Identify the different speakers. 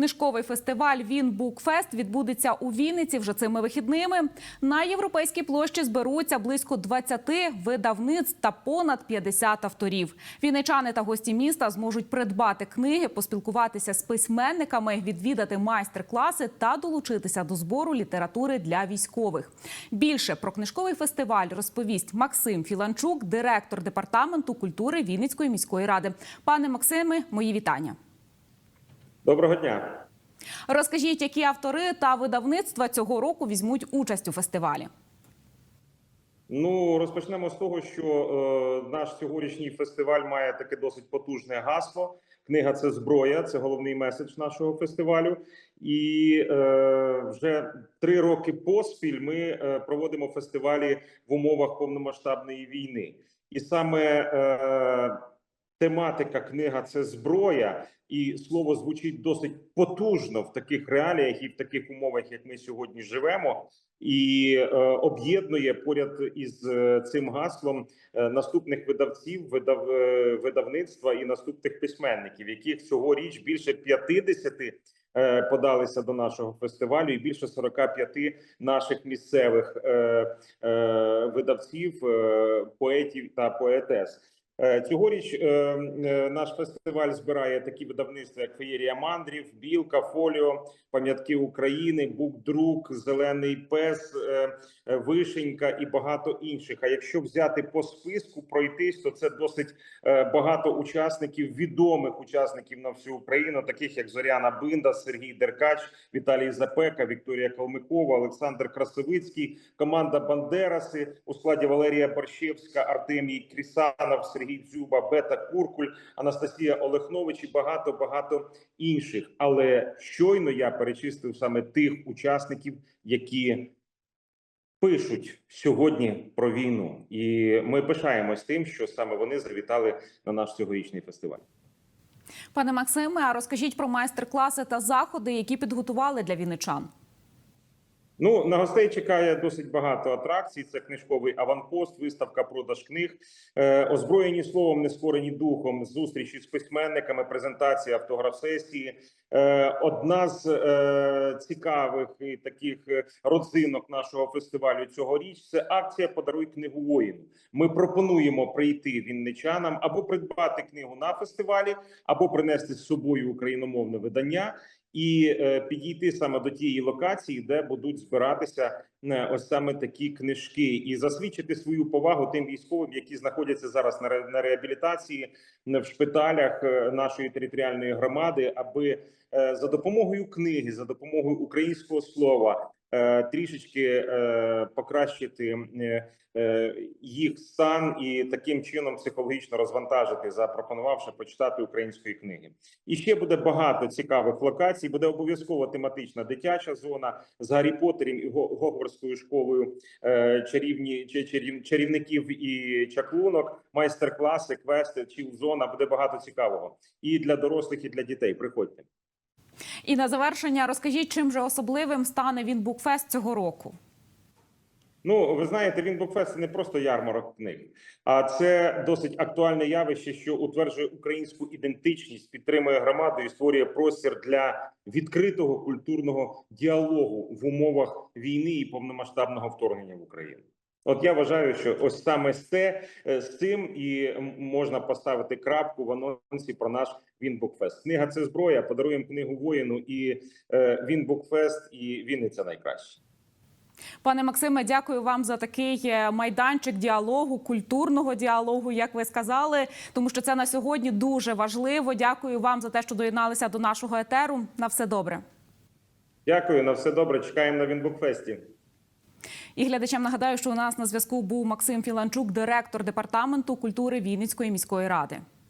Speaker 1: Книжковий фестиваль Він Букфест відбудеться у Вінниці вже цими вихідними. На європейській площі зберуться близько 20 видавництв та понад 50 авторів. Вінничани та гості міста зможуть придбати книги, поспілкуватися з письменниками, відвідати майстер-класи та долучитися до збору літератури для військових. Більше про книжковий фестиваль розповість Максим Філанчук, директор департаменту культури Вінницької міської ради. Пане Максиме, мої вітання.
Speaker 2: Доброго дня.
Speaker 1: Розкажіть, які автори та видавництва цього року візьмуть участь у фестивалі.
Speaker 2: Ну розпочнемо з того, що е, наш цьогорічний фестиваль має таке досить потужне гасло. Книга це зброя, це головний меседж нашого фестивалю. І е, вже три роки поспіль ми е, проводимо фестивалі в умовах повномасштабної війни, і саме е, тематика книга це зброя, і слово звучить досить потужно в таких реаліях і в таких умовах, як ми сьогодні живемо, і е, об'єднує поряд із е, цим гаслом е, наступних видавців, видав, е, видавництва і наступних письменників, яких цьогоріч більше 50 е, подалися до нашого фестивалю, і більше 45 наших місцевих е, е, видавців, е, поетів та поетес. Е, Цьогоріч е, е, наш фестиваль збирає такі видавництва, як Феєрія Мандрів, Білка, Фоліо, Пам'ятки України, Букдрук, Зелений Пес, Вишенька і багато інших. А якщо взяти по списку пройтись, то це досить багато учасників, відомих учасників на всю Україну, таких як Зоряна Бинда, Сергій Деркач, Віталій Запека, Вікторія Калмикова, Олександр Красовицький, команда Бандераси у складі Валерія Борщевська, Артемій Крісанов, Сергій Дзюба, Бета Куркуль, Анастасія Олехнович і багато багато інших. Але щойно я перечислив саме тих учасників, які пишуть сьогодні про війну, і ми пишаємось тим, що саме вони завітали на наш цьогорічний фестиваль.
Speaker 1: Пане Максиме, а розкажіть про майстер-класи та заходи, які підготували для вінничан.
Speaker 2: Ну на гостей чекає досить багато атракцій. Це книжковий аванпост, виставка продаж книг, е, озброєні словом, не скорені духом. Зустрічі з письменниками, презентація автограф-сесії. Е, одна з е, цікавих і таких е, родзинок нашого фестивалю цьогоріч це акція Подаруй книгу воїну. Ми пропонуємо прийти вінничанам або придбати книгу на фестивалі, або принести з собою україномовне видання і е, підійти саме до тієї локації, де будуть збиратися е, ось саме такі книжки, і засвідчити свою повагу тим військовим, які знаходяться зараз на, ре, на реабілітації е, в шпиталях нашої територіальної громади, аби за допомогою книги, за допомогою українського слова. Е, Трішечки е, покращити е, їх стан і таким чином психологічно розвантажити, запропонувавши почитати української книги. І ще буде багато цікавих локацій. Буде обов'язково тематична дитяча зона з Гаррі Поттером і Го- Гогвардською школою чарівні чарівників і чаклунок, майстер-класи, квести, чіл-зона. Буде багато цікавого і для дорослих, і для дітей. Приходьте.
Speaker 1: І на завершення розкажіть, чим же особливим стане він Букфест цього року.
Speaker 2: Ну, ви знаєте, він Букфест – не просто ярмарок книг, а це досить актуальне явище, що утверджує українську ідентичність, підтримує громаду і створює простір для відкритого культурного діалогу в умовах війни і повномасштабного вторгнення в Україну. От я вважаю, що ось саме з те е, з цим і можна поставити крапку в анонсі про наш Вінбукфест. Книга це зброя. Подаруємо книгу воїну і е, Вінбукфест, і Вінниця найкраще.
Speaker 1: Пане Максиме, дякую вам за такий е, майданчик діалогу, культурного діалогу, як ви сказали, тому що це на сьогодні дуже важливо. Дякую вам за те, що доєдналися до нашого етеру. На все добре.
Speaker 2: Дякую на все добре. Чекаємо на Вінбукфесті.
Speaker 1: І глядачам нагадаю, що у нас на зв'язку був Максим Філанчук, директор департаменту культури Вінницької міської ради.